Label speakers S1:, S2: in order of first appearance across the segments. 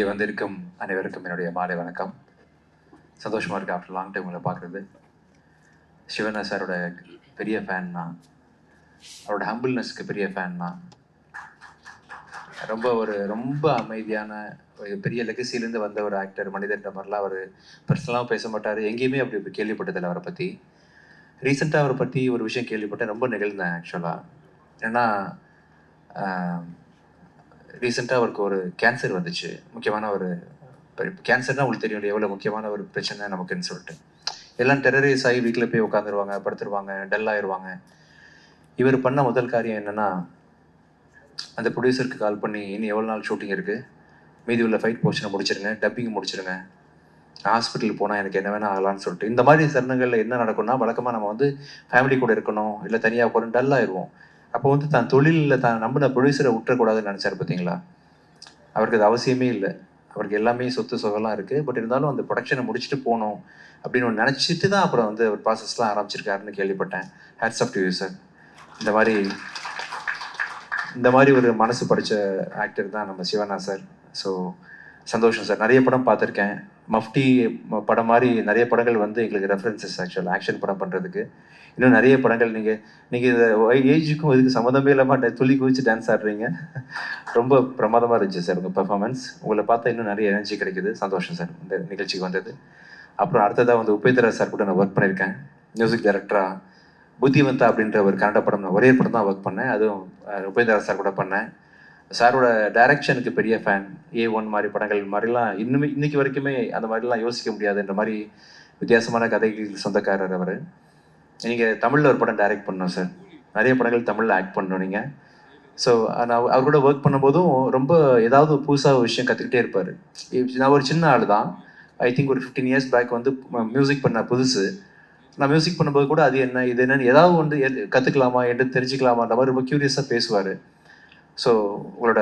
S1: இங்கே வந்திருக்கும் அனைவருக்கும் என்னுடைய மாலை வணக்கம். சந்தோஷமாக இருக்கு ஆஃப்டர் லாங் டைம் உங்களை பார்க்குறது. சிவனா சாரோட பெரிய ஃபேன் தான் அவரோட ஹம்பிள்னஸ்க்கு பெரிய ஃபேன் தான் ரொம்ப ஒரு ரொம்ப அமைதியான ஒரு பெரிய லெகசிலேருந்து வந்த ஒரு ஆக்டர் மனிதன்ற மாதிரிலாம் அவர் பர்சனலாக பேச மாட்டார். எங்கேயுமே அப்படி இப்படி கேள்விப்பட்டதில்லை அவரை பற்றி ரீசெண்டாக அவரை பற்றி ஒரு விஷயம் கேள்விப்பட்டேன். ரொம்ப நிகழ்ந்தேன் ஆக்சுவலாக ஏன்னா ரீசெண்டாக அவருக்கு ஒரு கேன்சர் வந்துச்சு. முக்கியமான ஒரு கேன்சர்னா உங்களுக்கு தெரியும் இல்லையா, எவ்வளோ முக்கியமான ஒரு பிரச்சனை நமக்குன்னு சொல்லிட்டு. எல்லாம் டெரரைஸ் ஆகி வீட்டில் போய் உட்காந்துருவாங்க படுத்துருவாங்க டல் ஆயிடுவாங்க இவர் பண்ண முதல் காரியம் என்னென்னா அந்த ப்ரொடியூசருக்கு கால் பண்ணி இனி எவ்வளோ நாள் ஷூட்டிங் இருக்குது மீதி உள்ள ஃபைட் போர்ஷனை முடிச்சிருங்க டப்பிங் முடிச்சிருங்க. ஹாஸ்பிட்டல் போனால் எனக்கு என்ன வேணால் ஆகலான்னு சொல்லிட்டு. இந்த மாதிரி தருணங்களில் என்ன நடக்கும்னா வழக்கமாக நம்ம வந்து ஃபேமிலி கூட இருக்கணும் இல்லை தனியாக போகிறோம் டல் ஆயிடுவோம் அப்போ வந்து தான் தொழிலில் தான் நம்பின ப்ரொடியூசரை விட்டுறக்கூடாதுன்னு நினச்சார் பார்த்தீங்களா அவருக்கு அது அவசியமே இல்லை. அவருக்கு எல்லாமே சொத்து சொகெல்லாம் இருக்குது பட் இருந்தாலும் அந்த ப்ரொடக்ஷனை முடிச்சுட்டு போகணும் அப்படின்னு ஒன்று நினச்சிட்டு தான் அப்புறம் வந்து அவர் ப்ராசஸ்லாம் ஆரம்பிச்சிருக்காருன்னு கேள்விப்பட்டேன். Hats off to you sir இந்த மாதிரி இந்த மாதிரி ஒரு மனசு படித்த ஆக்டர் தான் நம்ம சிவனா சார் ஸோ சந்தோஷம் சார் நிறைய படம் பார்த்துருக்கேன். மஃப்டி படம் மாதிரி நிறைய படங்கள் வந்து எங்களுக்கு ரெஃபரன்சஸ் ஆக்சுவல் ஆக்ஷன் படம் பண்ணுறதுக்கு இன்னும் நிறைய படங்கள் நீங்கள் நீங்கள் இந்த ஏஜுக்கும் இதுக்கு சம்மந்தமே இல்லாமல் ட- துள்ளி குதிச்சு டான்ஸ் ஆடுறீங்க. ரொம்ப பிரமாதமாக இருந்துச்சு சார் உங்கள் பெர்ஃபார்மன்ஸ் உங்களை பார்த்தா இன்னும் நிறைய எனர்ஜி கிடைக்குது. சந்தோஷம் சார் இந்த நிகழ்ச்சிக்கு வந்தது. அப்புறம் அடுத்ததாக வந்து உபேந்திரா சார் கூட நான் ஒர்க் பண்ணியிருக்கேன். மியூசிக் டைரக்டராக புத்திவந்தா அப்படின்ற ஒரு கன்னட படம் நான் ஒரே படம் தான் ஒர்க் பண்ணேன். அதுவும் உபேந்திரா சார் கூட பண்ணேன். சாரோட டைரக்ஷனுக்கு பெரிய ஃபேன் ஏ ஒன் மாதிரி படங்கள் மாதிரிலாம் இன்னுமே இன்னைக்கு வரைக்குமே அந்த மாதிரிலாம் யோசிக்க முடியாதுன்ற மாதிரி வித்தியாசமான கதைகள் சொந்தக்காரர் அவர். நீங்கள் தமிழில் ஒரு படம் டைரக்ட் பண்ணோம் சார் நிறைய படங்கள் தமிழில் ஆக்ட் பண்ணோம் நீங்கள் ஸோ நான் அவர் கூட ஒர்க் பண்ணும்போதும் ரொம்ப ஏதாவது புதுசாக ஒரு விஷயம் கற்றுக்கிட்டே இருப்பார். நான் ஒரு சின்ன ஆள் தான். ஐ திங்க் ஒரு ஃபிஃப்டீன் இயர்ஸ் பேக் வந்து மியூசிக் பண்ண புதுசு. நான் மியூசிக் பண்ணும்போது கூட அது என்ன இது என்னன்னு ஏதாவது ஒன்று கற்றுக்கலாமா என்று தெரிஞ்சுக்கலாமான்ற மாதிரி ரொம்ப க்யூரியஸாக பேசுவார். ஸோ உங்களோட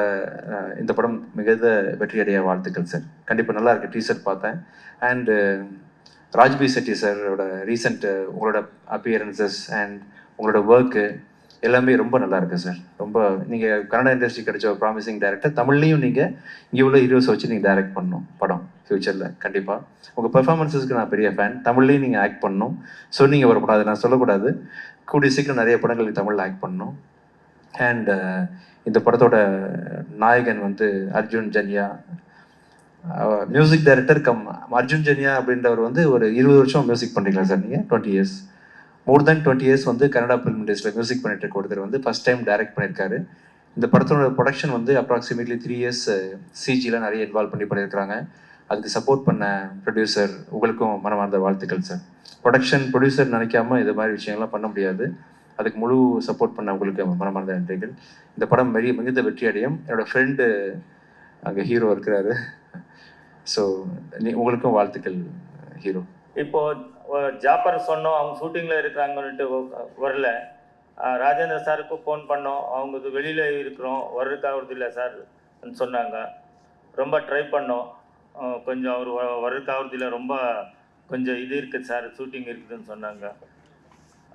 S1: இந்த படம் மிகுந்த வெற்றியடைய வாழ்த்துக்கள் சார் கண்டிப்பாக நல்லா இருக்கு டீசர் பார்த்தேன். அண்டு ராஜ்பி செட்டி சாரோட ரீசெண்ட் உங்களோட அப்பியரன்சஸ் அண்ட் உங்களோட ஒர்க்கு எல்லாமே ரொம்ப நல்லா இருக்கு சார் ரொம்ப நீங்கள் கன்னட இண்டஸ்ட்ரி கிடைச்ச ஒரு ப்ராமிசிங் டேரக்டர் தமிழ்லையும் நீங்கள் இங்கே உள்ள ஹீரோஸ் வச்சு நீங்கள் டைரக்ட் பண்ணணும் படம் ஃப்யூச்சரில் கண்டிப்பாக உங்கள் பெர்ஃபார்மன்ஸஸ்க்கு நான் பெரிய ஃபேன் தமிழ்லையும் நீங்கள் ஆக்ட் பண்ணணும் சொன்னீங்க ஒரு படம் அதை நான் சொல்லக்கூடாது. கூடிய சீக்கிரம் நிறைய படங்கள் தமிழில் ஆக்ட் பண்ணணும் அண்ட் uh, இந்த படத்தோட நாயகன் வந்து Arjun Janya. Music director cum Arjun Janya அப்படின்றவர் வந்து ஒரு இருபது வருஷம் மியூசிக் பண்ணுறீங்களா சார் நீங்கள் twenty years more than twenty years வந்து கனடா ஃபிலிம் இண்டஸ்ட்ரியில் மியூசிக் பண்ணிட்டு இருக்க ஒருத்தர் வந்து ஃபஸ்ட் டைம் டைரக்ட் பண்ணியிருக்காரு இந்த படத்தோட ப்ரொடக்ஷன் வந்து அப்ராக்சிமேட்லி த்ரீ இயர்ஸ் சிஜியில் நிறைய இன்வால்வ் பண்ணி பண்ணியிருக்காங்க அதுக்கு சப்போர்ட் பண்ண ப்ரொடியூசர் உங்களுக்கும் மனமார்ந்த வாழ்த்துக்கள் சார். ப்ரொடக்ஷன் ப்ரொடியூசர் நினைக்காம இது மாதிரி விஷயங்கள்லாம் பண்ண முடியாது. அதுக்கு முழு சப்போர்ட் பண்ண உங்களுக்கு மனமார்ந்த நன்றிகள். இந்த படம் பெரிய மிகுந்த வெற்றி அடையும் என்னோட ஃப்ரெண்டு அங்கே ஹீரோ இருக்கிறாரு. ஸோ நீ உங்களுக்கும் வாழ்த்துக்கள் ஹீரோ
S2: இப்போ ஜாப்பர் சொன்னோம் அவங்க ஷூட்டிங்கில் இருக்கிறாங்கன்னுட்டு வரல. ராஜேந்திர சாருக்கு ஃபோன் பண்ணோம். அவங்க இது வெளியில் இருக்கிறோம். வர்றதுக்காகிறது இல்லை சார் சொன்னாங்க. ரொம்ப ட்ரை பண்ணோம். கொஞ்சம் அவர் வர்றதுக்காகிறது இல்லை. ரொம்ப கொஞ்சம் இது இருக்குது சார் ஷூட்டிங் இருக்குதுன்னு சொன்னாங்க.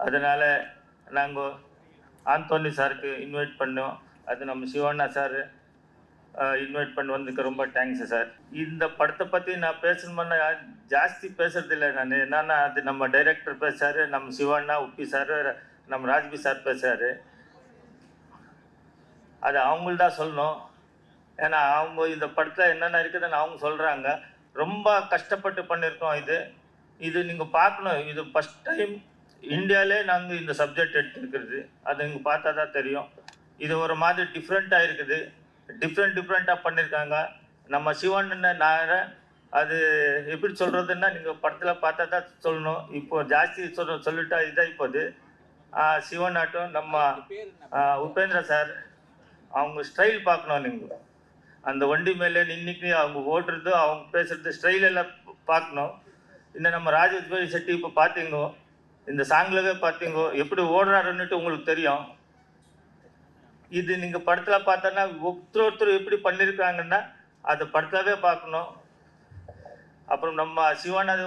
S2: அதனால் நாங்கள் ஆந்தோனி சாருக்கு இன்வைட் பண்ணோம். அது நம்ம சிவண்ணா சார் இன்வைட் பண்ணி வந்ததுக்கு ரொம்ப தேங்க்ஸ் சார். இந்த படத்தை பற்றி நான் பேசணும்னா ஜாஸ்தி பேசுறதில்ல நான். என்னன்னா அது நம்ம டைரக்டர் பேசுறாரு நம்ம சிவண்ணா உப்பி சார் நம்ம ராஜ்பி சார் பேசுகிறார் அது அவங்கள்தான் தான் சொல்லணும். ஏன்னா அவங்க இந்த படத்தில் என்னென்ன இருக்குதுன்னு அவங்க சொல்கிறாங்க ரொம்ப கஷ்டப்பட்டு பண்ணியிருக்கோம் இது. இது நீங்கள் பார்க்கணும். இது ஃபஸ்ட் டைம் இந்தியாவிலே நாங்கள் இந்த சப்ஜெக்ட் எடுத்துருக்கிறது. அது நீங்கள் பார்த்தா தான் தெரியும். இது ஒரு மாதிரி டிஃப்ரெண்ட்டாக இருக்குது. டிஃப்ரெண்ட் டிஃப்ரெண்ட்டாக பண்ணியிருக்காங்க நம்ம சிவன் நான் அது எப்படி சொல்கிறதுன்னா நீங்கள் படத்தில் பார்த்தா தான் சொல்லணும். இப்போ ஜாஸ்தி சொல்ல சொல்லிட்டா இதாக இப்போது சிவன் ஆட்டம் நம்ம உபேந்திரா உபேந்திர சார் அவங்க ஸ்டைல் பார்க்கணும் நீங்கள் அந்த வண்டி மேலே நின்றுக்கு அவங்க ஓடுறது அவங்க பேசுகிறது ஸ்டைல் எல்லாம் பார்க்கணும். இந்த நம்ம ராஜ செட்டி இப்போ பார்த்தீங்க இந்த சாங்லவே பார்த்தீங்க எப்படி ஓடுறாருன்னுட்டு உங்களுக்கு தெரியும். இது நீங்கள் படத்தில் பார்த்தோன்னா ஒருத்தர் ஒருத்தர் எப்படி பண்ணியிருக்காங்கன்னா அதை படத்திலவே பார்க்கணும். அப்புறம் நம்ம சிவானது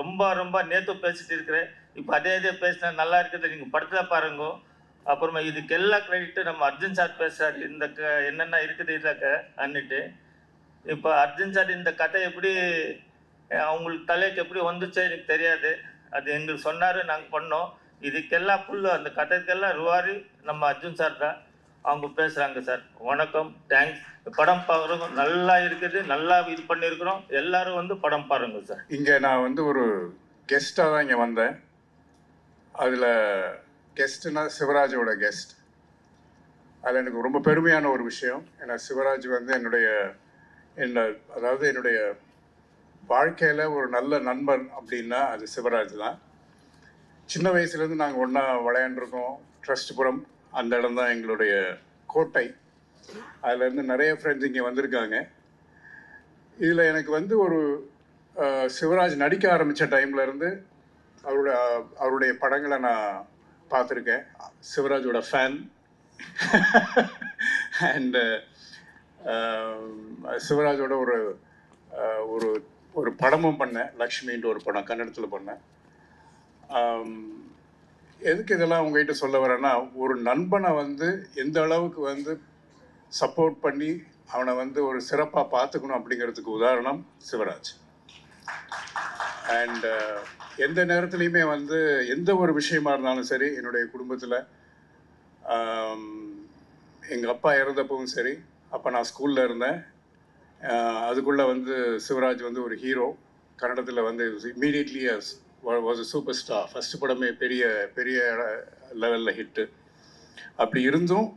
S2: ரொம்ப ரொம்ப நேற்று பேசிட்டு இருக்கிறேன். இப்போ அதே இதே பேசினா நல்லா இருக்குது நீங்கள் படத்தில் பாருங்க. அப்புறமா இதுக்கு எல்லா கிரெடிட்டு நம்ம அர்ஜுன் சார் பேசுகிறார் இந்த க என்னென்ன இருக்குது இதில் அன்னிட்டு. இப்போ அர்ஜுன் சார் இந்த கதை எப்படி அவங்களுக்கு தலைக்கு எப்படி வந்துச்சோ எனக்கு தெரியாது. அது எங்களுக்கு சொன்னார் நாங்கள் பண்ணோம். இதுக்கெல்லாம் ஃபுல்லு அந்த கதைக்கெல்லாம் ருவாரி நம்ம அர்ஜுன் சார் தான். அவங்க பேசுகிறாங்க சார் வணக்கம் தேங்க்ஸ் படம் பாருங்க நல்லா இருக்குது நல்லா இது பண்ணியிருக்கிறோம் எல்லாரும் வந்து படம் பாருங்க சார்
S3: இங்கே நான் வந்து ஒரு கெஸ்ட்டாக தான் இங்கே வந்தேன். அதில் கெஸ்ட்டுனா சிவராஜோட கெஸ்ட் அது எனக்கு ரொம்ப பெருமையான ஒரு விஷயம். ஏன்னா சிவராஜ் வந்து என்னுடைய என்ன அதாவது என்னுடைய வாழ்க்கையில் ஒரு நல்ல நண்பன் அப்படின்னா அது சிவராஜ் தான். சின்ன வயசுலேருந்து நாங்கள் ஒன்றா விளையாண்டுருக்கோம். ட்ரஸ்ட்புரம் அந்த இடம் தான் எங்களுடைய கோட்டை. அதுலேருந்து நிறைய ஃப்ரெண்ட்ஸ் இங்கே வந்திருக்காங்க. இதில் எனக்கு வந்து ஒரு சிவராஜ் நடிக்க ஆரம்பித்த டைம்லேருந்து அவருடைய அவருடைய படங்களை நான் பார்த்துருக்கேன். சிவராஜோட ஃபேன் அண்டு சிவராஜோட ஒரு ஒரு ஒரு படமும் பண்ணேன் லக்ஷ்மின்ற ஒரு படம் கன்னடத்தில் பண்ணேன். எதுக்கு இதெல்லாம் உங்ககிட்ட சொல்ல வரேன்னா ஒரு நண்பனை வந்து எந்த அளவுக்கு வந்து சப்போர்ட் பண்ணி அவனை வந்து ஒரு சிறப்பாக பார்த்துக்கணும் அப்படிங்கிறதுக்கு உதாரணம் சிவராஜ். அண்ட் எந்த நேரத்துலையுமே வந்து எந்த ஒரு விஷயமா இருந்தாலும் சரி என்னுடைய குடும்பத்தில் எங்கள் அப்பா இறந்தப்பவும் சரி அப்போ நான் ஸ்கூலில் இருந்தேன். அதுக்குள்ளே வந்து சிவராஜ் வந்து ஒரு ஹீரோ கன்னடத்தில் வந்து immediately was a super star first படமே பெரிய பெரிய லெவலில் ஹிட்டு அப்படி இருந்தும்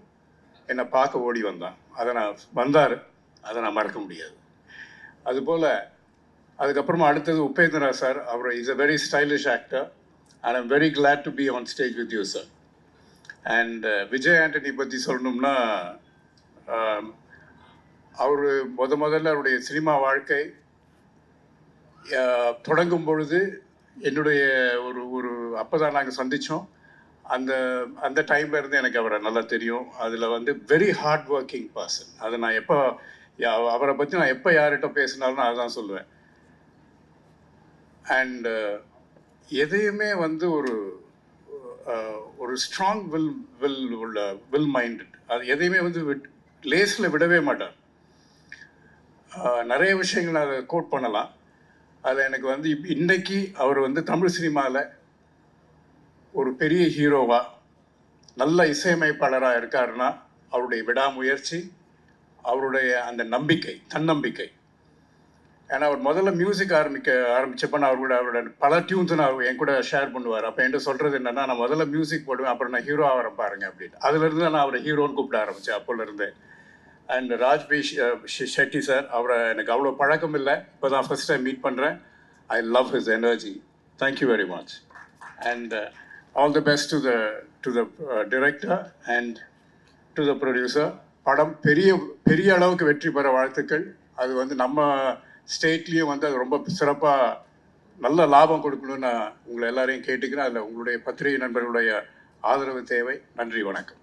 S3: என்னை பார்க்க ஓடி வந்தான். அதை நான் வந்தார். அதை நான் மறக்க முடியாது. அதுபோல் அதுக்கப்புறமா அடுத்தது Upendra sir our is a very stylish actor and I'm very glad to be on stage with you sir and Vijay Antony பற்றி சொல்லணும்னா அவர் முத முதல்ல அவருடைய சினிமா வாழ்க்கை தொடங்கும் பொழுது என்னுடைய ஒரு ஒரு அப்போ தான் நாங்கள் சந்தித்தோம் அந்த அந்த டைம்ல இருந்து எனக்கு அவரை நல்லா தெரியும். அதில் வந்து வெரி ஹார்ட் ஒர்க்கிங் பர்சன் அதை நான் எப்போ யா- அவரை பற்றி நான் எப்போ யார்கிட்ட பேசினாலும் நான் அதான் சொல்லுவேன். அண்டு எதையுமே வந்து ஒரு ஒரு ஸ்ட்ராங் வில் வில் உள்ள வில் மைண்டட் அது எதையுமே வந்து விட் லேஸில் விடவே மாட்டார். நிறைய விஷயங்கள் அதை கோட் பண்ணலாம். அதில் எனக்கு வந்து இப்போ இன்றைக்கி அவர் வந்து தமிழ் சினிமாவில் ஒரு பெரிய ஹீரோவாக நல்ல இசையமைப்பாளராக இருக்காருன்னா அவருடைய விடாமுயற்சி அவருடைய அந்த நம்பிக்கை தன்னம்பிக்கை. ஏன்னா அவர் முதல்ல மியூசிக் ஆரம்பிக்க ஆரம்பித்தப்போ நான் கூட அவரோட பல டியூன்ஸ் நான் அவர் என் கூட ஷேர் பண்ணுவார். அப்போ என்கிட்ட சொல்கிறது என்னென்னா நான் முதல்ல மியூசிக் போடுவேன் அப்புறம் நான் ஹீரோ ஆகிறேன் பாருங்க அப்படின்னு அதுலேருந்து நான் அவரை ஹீரோன்னு கூப்பிட ஆரம்பித்தேன் அப்போலேருந்தே அண்ட் ராஜ்பி ஷெட்டி சார் அவரை எனக்கு அவ்வளோ பழக்கம் இல்லை. இப்போ தான் ஃபஸ்ட் டைம் மீட் பண்ணுறேன் I love his energy thank you very much and all the best to the to the director and to the producer படம் பெரிய பெரிய அளவுக்கு வெற்றி பெற வாழ்த்துக்கள். அது வந்து நம்ம ஸ்டேட்லேயும் வந்து அது ரொம்ப சிறப்பாக நல்ல லாபம் கொடுக்கணும்னு நான் உங்களை எல்லாரையும் கேட்டுக்கிறேன். அதில் உங்களுடைய பத்திரிகை நண்பர்களுடைய ஆதரவு தேவை. நன்றி வணக்கம்.